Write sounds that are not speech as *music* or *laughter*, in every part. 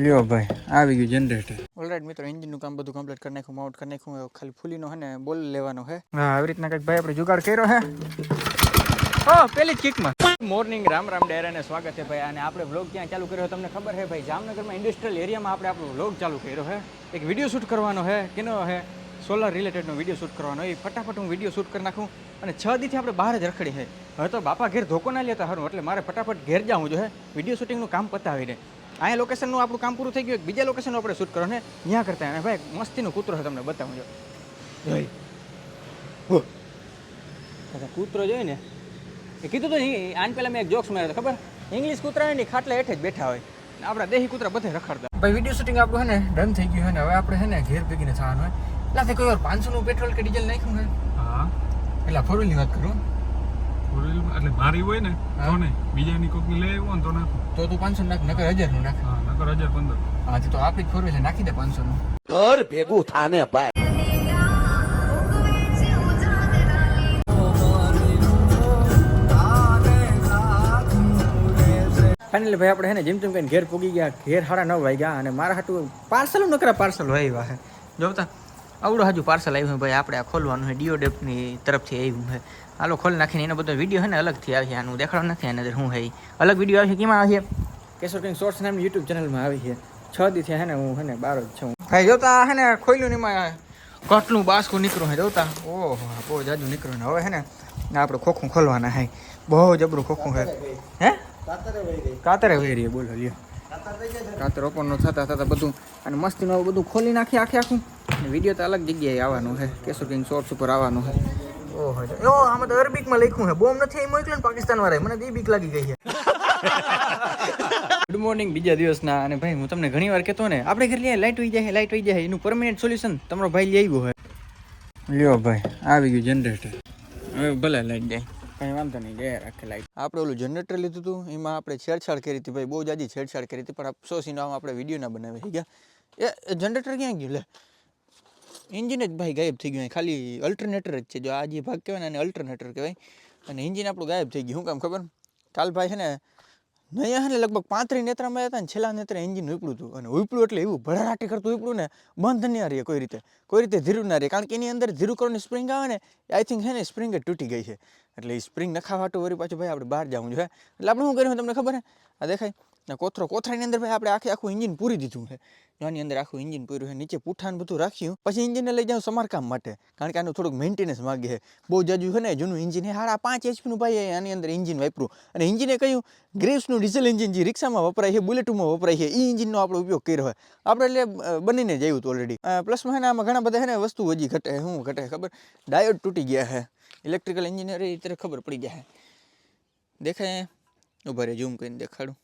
લ્યો ભાઈ આવી ગયું જનરેટર ઓલરાઈટ મિત્રો એન્જિનનું કામ બધું કમ્પ્લીટ કરી નાખ્યું માઉન્ટ કરી નાખ્યું ખાલી ફૂલીનો હે ને બોલ લેવાનો હે હા આવી રીતના કંઈક ભાઈ આપણે જુગાડ કર્યો હે ઓ પેલી જ કિકમાં મોર્નિંગ રામ રામ ડેરા ડાયરાને સ્વાગત છે ભાઈ અને આપણે વ્લોગ ક્યાં ચાલુ કર્યો તમને ખબર છે ભાઈ જામનગરમાં ઇન્ડસ્ટ્રીયલ એરિયામાં આપણે આપણો વ્લોગ ચાલુ કર્યો હે એક વિડીયો શૂટ કરવાનો હે કેનો હે સોલાર રિલેટેડનો વિડીયો શૂટ કરવાનો એ ફટાફટ હું વિડીયો શૂટ કરી નાખું અને છ દીથી આપણે બહાર જ રખડી હે હવે તો બાપા ઘેર ધોકો ના લેતા હારું એટલે મારે ફટાફટ ઘેર જવું જોઈએ વિડીયો શૂટિંગનું કામ પતાવીને અહીંયા લોકેશનનું આપણું કામ પૂરું થઈ ગયું બીજા લોકેશનનું આપણે શૂટ કરો ને ત્યાં કરતા અને ભાઈ મસ્તીનો કૂતરો છે તમને બતાવું જો કૂતરો જોઈ ને એ કીધું તો આન પહેલાં મેં એક જોક્સ માર્યો ખબર ઇંગ્લિશ કૂતરા ખાટલા હેઠે જ બેઠા હોય આપણા દેહી કૂતરા બધે રખડતા ભાઈ વિડીયો શૂટિંગ આપણું છે ને ડન થઈ ગયું છે ને હવે આપણે છે ને ઘેર ભેગીને થવાનું હોય એટલે કોઈ વાર પાંચસોનું પેટ્રોલ કે ડીઝલ નાખ્યું છે હા એટલે ની વાત કરું એટલે મારી હોય ને તો નહીં બીજાની કોકની લઈ આવ્યો ને તો નાખું તો તું પાંચસો નાખ નકર હજાર નું નાખ નકર હજાર પંદર આજે તો આપણી ફોર છે નાખી દે પાંચસો નું ઘર ભેગું થાને ભાઈ ફાઇનલી ભાઈ આપણે હેને ને જેમ તેમ કહીને ઘેર પૂગી ગયા ઘેર ન વાઈ ગયા અને મારા હાટું પાર્સલ નકરા પાર્સલ વાય હે જોતા આવડો આજુ પાર્સલ આવ્યો ભાઈ આપણે આ ખોલવાનું છે ડીઓડેપની તરફથી આવ્યો છે હાલો ખોલ નાખીને એનો બધો વિડિયો છે ને અલગથી આવી છે આનું દેખાડવાનું છે નેਦਰ હું હે અલગ વિડિયો આવી છે કેમાં આવી છે કેસોટિંગ સોર્સ નેમ YouTube ચેનલ માં આવી છે 6 દી થયા છે ને હું છે ને 12 છે હું ફાઈ જોતા છે ને ખોઈલું ને માં કટલું બાસકુ નીકળું છે જોતા ઓહો બો જાજુ નીકળું ને હવે છે ને આપણે ખોખું ખોલવાના છે બહુ જબરું ખોખું છે હે કાતરે વહી ગઈ કાતરે વહી રહી બોલો લ્યો રાત રોપણનું થતાં થતાં બધું અને મસ્તીનું આવું બધું ખોલી નાખી આખે આખું વિડીયો તો અલગ જગ્યાએ આવવાનું છે કેશોર કિંગ શોર્ટ્સ ઉપર આવવાનું છે ઓહો ઓ આમાં તો માં લખ્યું છે બોમ્બ નથી અહીં મોકલ્યું ને પાકિસ્તાન વાળાએ મને તો બીક લાગી ગઈ છે ગુડ *laughs* મોર્નિંગ બીજા દિવસના અને ભાઈ હું તમને ઘણી વાર કહેતો ને આપણે ઘરે લઈએ લાઇટ હોઈ જાય લાઇટ હોઈ જાય એનું પરમનન્ટ સોલ્યુશન તમારો ભાઈ લઈ આવ્યો હોય લ્યો ભાઈ આવી ગયું જનરેટર હવે ભલે લાઇટ જાય કંઈ વાંધો નહીં ગયા રાખે લાઈટ આપણે ઓલું જનરેટર લીધું હતું એમાં આપણે છેડછાડ કરી હતી ભાઈ બહુ જાજી છેડછાડ કરી હતી પણ અફસોસ આમ આપણે વિડીયો ના બનાવી ગયા એ જનરેટર ક્યાં ગયું લે એન્જિન જ ભાઈ ગાયબ થઈ ગયું ખાલી અલ્ટરનેટર જ છે જો આ જે ભાગ કહેવાય ને એને અલ્ટરનેટર કહેવાય અને એન્જિન આપણું ગાયબ થઈ ગયું શું કામ ખબર કાલ ભાઈ છે ને નહીં ને લગભગ પાંત્રીસ નેત્રામાં હતા ને છેલ્લા નેત્રે એન્જિન ઉપડ્યું હતું અને ઉપડ્યું એટલે એવું ભળરાટી કરતું ઉપડ્યું ને બંધ નહીં રહીએ કોઈ રીતે કોઈ રીતે ધીરું ના રહે કારણ કે એની અંદર ધીરું કરવાની સ્પ્રિંગ આવે ને આઈ થિંક છે ને સ્પ્રિંગ જ તૂટી ગઈ છે એટલે એ સ્પ્રિંગ નખાવાટું વળી પાછું ભાઈ આપણે બહાર જવું જોઈએ એટલે આપણે શું કર્યું તમને ખબર હે આ દેખાય ના કોઠરો કોઠરાની અંદર ભાઈ આપણે આખી આખો એન્જિન પૂરી દીધું છે જો આની અંદર આખો એન્જિન પૂરો છે નીચે પૂઠાન બધું રાખીયું પછી એન્જિન લઈ જાવ સમારકામ માટે કારણ કે આને થોડુંક મેન્ટેનન્સ માંગે છે બહુ જજ્યું છે ને જૂનું એન્જિન હે 5.5 એસપી નું ભાઈ એ આની અંદર એન્જિન વાપરું અને એન્જિને કહ્યું ગ્રીવ્સ નું ડીઝલ એન્જિન જી રિક્ષામાં વપરાય છે બુલેટમાં વપરાય છે ઈ એન્જિનનો આપણે ઉપયોગ કરી રહ્યો છે આપણે લે બનીને જ આવ્યું તો ઓલરેડી પ્લસ મહિનામાં ઘણા બધા છે ને વસ્તુ હોજી ઘટે છે હું ઘટે છે ખબર ડાયોડ તૂટી ગયા છે ઇલેક્ટ્રિકલ એન્જિનિયરને આ રીતે ખબર પડી ગઈ છે દેખાય છે ઉપર એ ઝૂમ કરીને દેખાડો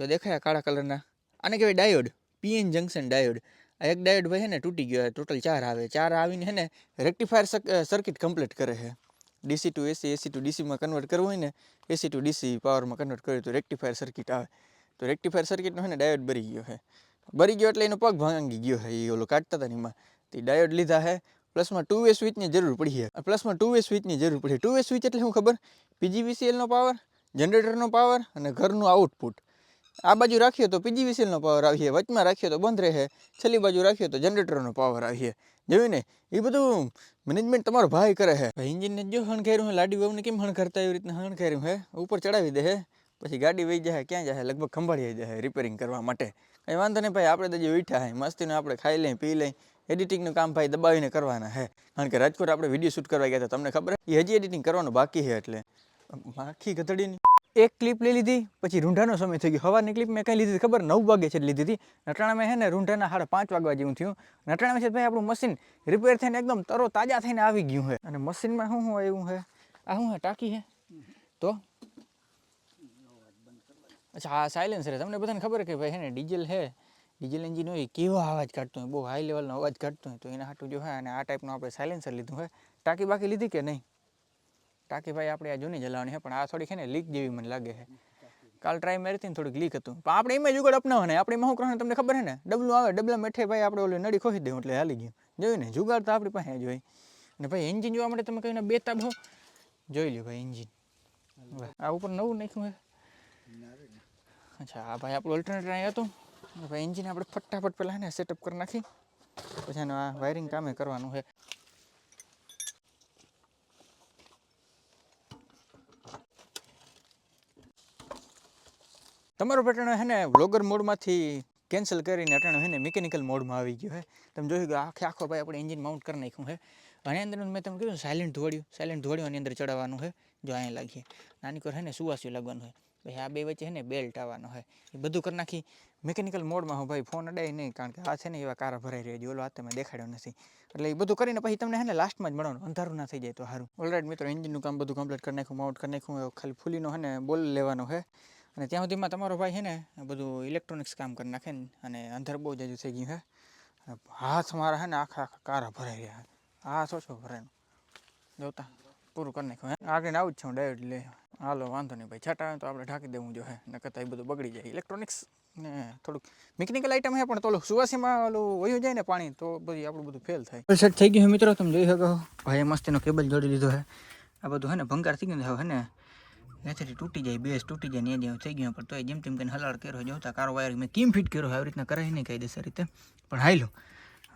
જો દેખાય આ કાળા કલરના આને કહેવાય ડાયોડ પીએન જંકશન ડાયોડ આ એક ડાયોડ હોય છે ને તૂટી ગયો છે ટોટલ ચાર આવે ચાર આવીને છે ને રેક્ટિફાયર સર્કિટ કમ્પ્લીટ કરે છે DC to AC AC to DC માં કન્વર્ટ કરવું હોય ને એસી ટુ ડીસી પાવર માં કન્વર્ટ કરવું તો રેક્ટિફાયર સર્કિટ આવે તો રેક્ટિફાયર સર્કિટ નો હે ને ડાયોડ બરી ગયો છે બરી ગયો એટલે એનો પગ ભાંગી ગયો છે એ ઓલો કાટતા હતા એમાં તે ડાયોડ લીધા છે પ્લસ માં ટુ વે સ્વિચ ની જરૂર પડી છે પ્લસ માં ટુ વે સ્વિચ ની જરૂર પડી ટુ વે સ્વિચ એટલે શું ખબર પજીવીસીલ નો પાવર જનરેટર નો પાવર અને ઘર નું આઉટપુટ આ બાજુ રાખીએ તો પીજીવીસીએલનો પાવર આવીએ વચમાં રાખીએ તો બંધ રહે છેલ્લી બાજુ રાખીએ તો જનરેટરનો પાવર આવીએ જોયું ને એ બધું મેનેજમેન્ટ તમારો ભાઈ કરે છે ઇન્જિનને જો હણખેર્યું હે લાડી વાવને કેમ હણખરતા એવી રીતના હણખેર્યું હે ઉપર ચડાવી દે પછી ગાડી વહી જાય ક્યાં જાય લગભગ ખંભાળી જાય રિપેરિંગ કરવા માટે કંઈ વાંધો નહીં ભાઈ આપણે તો જે બેઠા હે મસ્તીને આપણે ખાઈ લઈએ પી લઈએ એડિટિંગનું કામ ભાઈ દબાવીને કરવાના હે કારણ કે રાજકોટ આપણે વિડીયો શૂટ કરવા ગયા હતા તમને ખબર એ હજી એડિટિંગ કરવાનું બાકી છે એટલે માખી ગધડીની એક ક્લિપ લઈ લીધી પછી રૂંઢાનો સમય થઈ ગયો સવારની ક્લિપ મેં કંઈ લીધી ખબર નવ વાગે છે લીધી હતી નટાણામાં હે ને રૂંઢાના હાડ પાંચ વાગવા જેવું થયું નટાણામાં છે ભાઈ આપણું મશીન રિપેર થઈને એકદમ તરો તાજા થઈને આવી ગયું છે અને મશીનમાં શું શું એવું છે આ શું છે ટાંકી છે તો અચ્છા હા સાયલેન્સર તમને બધાને ખબર કે ભાઈ હે ને ડીઝલ છે ડીઝલ એન્જિન હોય કેવા અવાજ કાઢતો હોય બહુ હાઈ લેવલનો અવાજ કાઢતો હોય તો એના હાટું જો હોય અને આ ટાઈપનું આપણે સાયલેન્સર લીધું હોય ટાંકી બાકી લીધી કે નહીં टाकी भाई अपने जूनी जलावनी है आ थोड़ी है लीक जीव मन लगे है काल ट्राई मेरी थी थोड़ी लीक थूँ अपने इमेज उगड़ अपना है अपनी महू करो तक खबर है ना डबलू आए डबल मेठे भाई आप नड़ी खोही दूँ हाली गयों जो ने जुगाड़ तो अपनी जो भाई इंजीन जवाब तुम कहीं बेताब हो जो लियो भाई इंजीन आ नव नाखू है अच्छा भाई आप अल्टरनेट आया तो भाई इंजीन आप फटाफट पहला है सेटअप कर नाखी पे वायरिंग काम करवा है અમે રેટણ હેને વ્લોગર મોડમાંથી કેન્સલ કરીને અટણ હેને મિકેનિકલ મોડમાં આવી ગયો હે તમે જોજો આખે આખો ભાઈ આપણે એન્જિન માઉન્ટ કરી નાખું હે અને અંદર મેં તમને કહ્યું સાયલન્ટ ધોડ્યો સાયલન્ટ ધોડ્યો આની અંદર ચડાવવાનું હે જો આ લાગે નાની કોર હેને સુવાશ્યો લગાવવાનું હે પછી આ બે વચ્ચે હેને બેલ્ટ આવવાનું હે એ બધું કરી નાખી મિકેનિકલ મોડમાં હું ભાઈ ફોન અડાઈ નઈ કારણ કે આ છે ને એવા કારા ભરાઈ રહ્યો જોલો આતે મે દેખાડ્યો નથી એટલે એ બધું કરીને પછી તમને હેને લાસ્ટમાં જ મડવાનું અંધારું ના થઈ જાય તો સારું ઓલરાઈડ મિત્રો એન્જિન નું કામ બધું કમ્પ્લીટ કરી નાખું માઉન્ટ કરી નાખું હે ખાલી ફુલીનો હેને બોલ લેવાનું હે અને ત્યાં સુધીમાં તમારો ભાઈ છે ને બધું ઇલેક્ટ્રોનિક્સ કામ કરી નાખે ને અને અંદર બહુ જ જ્યુ થઈ ગયું હે આ હાથ માં રહે ને આખ આખે કાળા ભરાઈ ગયા આ સોસો ભરાઈ નું જોતા પૂરું કરી નાખું હે આ ઘરે આવું છું ડાયરેક્ટ લે હાલો વાંધો ની ભાઈ છટા તો આપણે ઢાકી દેવું જો હે નક કાઈ બધું બગડી જાય ઇલેક્ટ્રોનિક્સ ને થોડું મિકેનિકલ આઈટમ હે પણ તો સુવા સીમાં આલો વહી જાય ને પાણી તો બધી આપણું બધું ફેલ થાય થઈ ગયું હે મિત્રો તમે જોઈ શકો ભાઈ મસ્તી નો કેબલ જોડી લીધો હે આ બધું હે ને ભંગાર થઈ ગયું છે હે ને જેથી તૂટી જાય બેસ તૂટી જાય ને જેવું થઈ ગયું પણ તોય જેમ તેમ કરીને હલાડ કર્યો જોતા કારો વાયર મેં કેમ ફિટ કર્યો આવી રીતના કરાય નહીં કાયદેસર રીતે પણ હાઈલો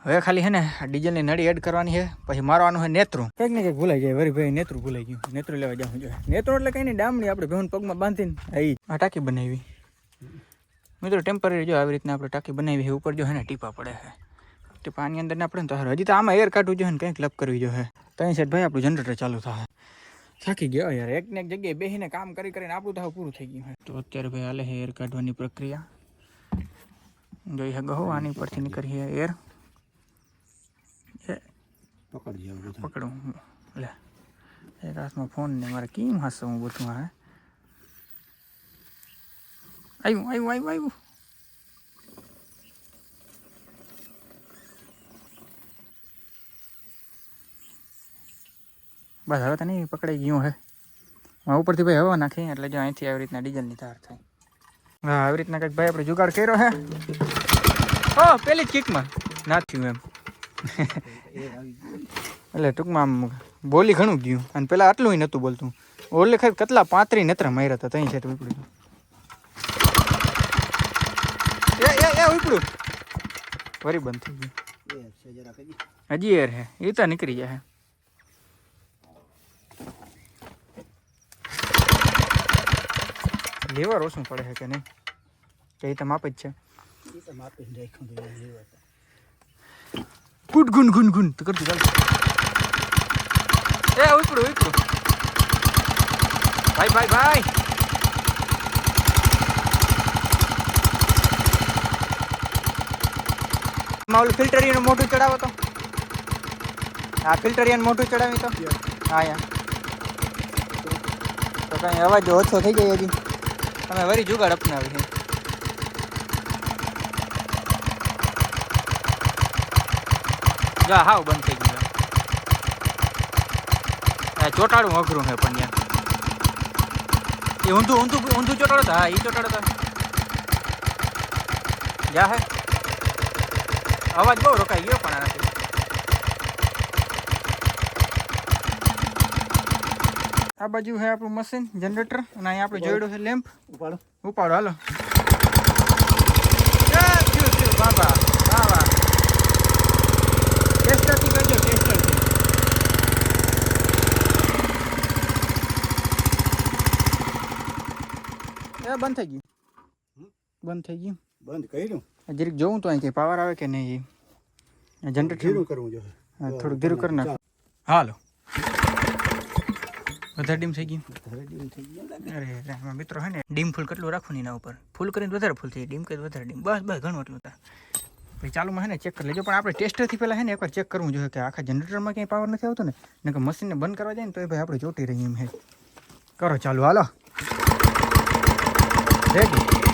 હવે ખાલી હે ને ડીઝલની નળી એડ કરવાની છે પછી મારવાનું હોય નેત્રું કંઈક ને કંઈક ભૂલાઈ જાય વરી ભાઈ નેત્રું ભૂલાઈ ગયું નેત્રું લેવા જવું જોઈએ નેત્રો એટલે કંઈ નહીં ડામણી આપણે ભેહુન પગમાં બાંધીને આવી આ ટાંકી બનાવી મિત્રો ટેમ્પરરી જો આવી રીતના આપણે ટાંકી બનાવી છે ઉપર જો હે ને ટીપા પડે છે ટીપા અંદર ને આપણે તો હજી તો આમાં એર કાઢવું જોઈએ ને કંઈક લપ કરવી જોઈએ ત્યાં સાઈડ ભાઈ આપણું જનરેટર ચાલુ થાય સાકે ગયો યાર એક ને એક જગ્યાએ બેહીને કામ કરી કરીન આપુ તો હાવ પૂરો થઈ ગયો તો અત્યારે ભાઈ આલે હે હેર કાઢવાની પ્રક્રિયા જોઈ હગો વાની પરથી નીકરી હે યાર પકડ જો પકડું લ્યા એ રાતમાં ફોન ને મારા કીમ હાસું બોતવા આય આય આય આય बस हालत ने पकड़े गयो है वहां ऊपर थी भाई हवा नाखे એટલે જો અહીંથી આવી રીતના ડીઝલ ની ધાર થાય હા આવી રીતના કાઈ ભાઈ આપણે જુગાડ કર્યો છે ઓ પેલી કિકમાં ના થ્યું એમ એટલે ટુકમાં બોલી ઘણું ગયું અને પહેલા આટલું જ હતું બોલતું ઓલે કઈ કેટલા 35 નત્ર મૈર તો 36 નીકળી ગયો એ એ એ ઊભો પડી ઓરી બંધ થઈ ગઈ એ છે જરા કી હજી એર છે એ તો નીકળી જશે લેવર ઓછું પડે છે કે નહીં કે તમે આપે જ છે ગુડ ગુન ગુન ગુન તો કરતું ચાલ એ ઉપડું ઉપડું ભાઈ ભાઈ ભાઈ ઓલું ફિલ્ટરિયાનું મોઢું ચડાવો તો હા ફિલ્ટરિયાનું મોઢું ચડાવી તો હા યા તો કાંઈ અવાજ ઓછો થઈ જાય હજી તમે વરી જુગાડ અપનાવી છે જા હાવ બંધ થઈ ગયું આ ચોટાડું અઘરું છે પણ યાર એ ઊંધું ઊંધું ઊંધું ચોટાડો હતા હા એ ચોટાડો હતા જા હે અવાજ બહુ રોકાઈ ગયો પણ આનાથી આ બાજુ છે આપણું મશીન જનરેટર અને અહીંયા આપણે જોયેલું છે લેમ્પ ઉપાડો ઉપાડો હાલો બાબા બાબા ટેસ્ટરથી કરજો ટેસ્ટરથી એ બંધ થઈ ગયું બંધ થઈ ગયું બંધ કર્યું જરીક જોઉં તો અહીંથી પાવર આવે કે નહીં જનરેટર ધીરું કરવું જોઈએ થોડુંક ધીરું કરી નાખ હાલો વધારે ડીમ થઈ ગયું ડીમ થઈ ગયું અરે રામા મિત્રો હે ને ડીમ ફૂલ કેટલું રાખવું એના ઉપર ફૂલ કરીને વધારે ફૂલ થઈ ડીમ કે વધારે ડીમ બસ બસ ઘણું એટલું થાય પછી ચાલુમાં હે ને ચેક કરી લેજો પણ આપણે ટેસ્ટરથી પહેલાં હે ને એકવાર ચેક કરવું જોઈએ કે આખા જનરેટરમાં ક્યાંય પાવર નથી આવતો ને ને કે મશીનને બંધ કરવા જાય ને તો એ ભાઈ આપણે ચોટી રહીએ એમ હે કરો ચાલુ હાલો રેડી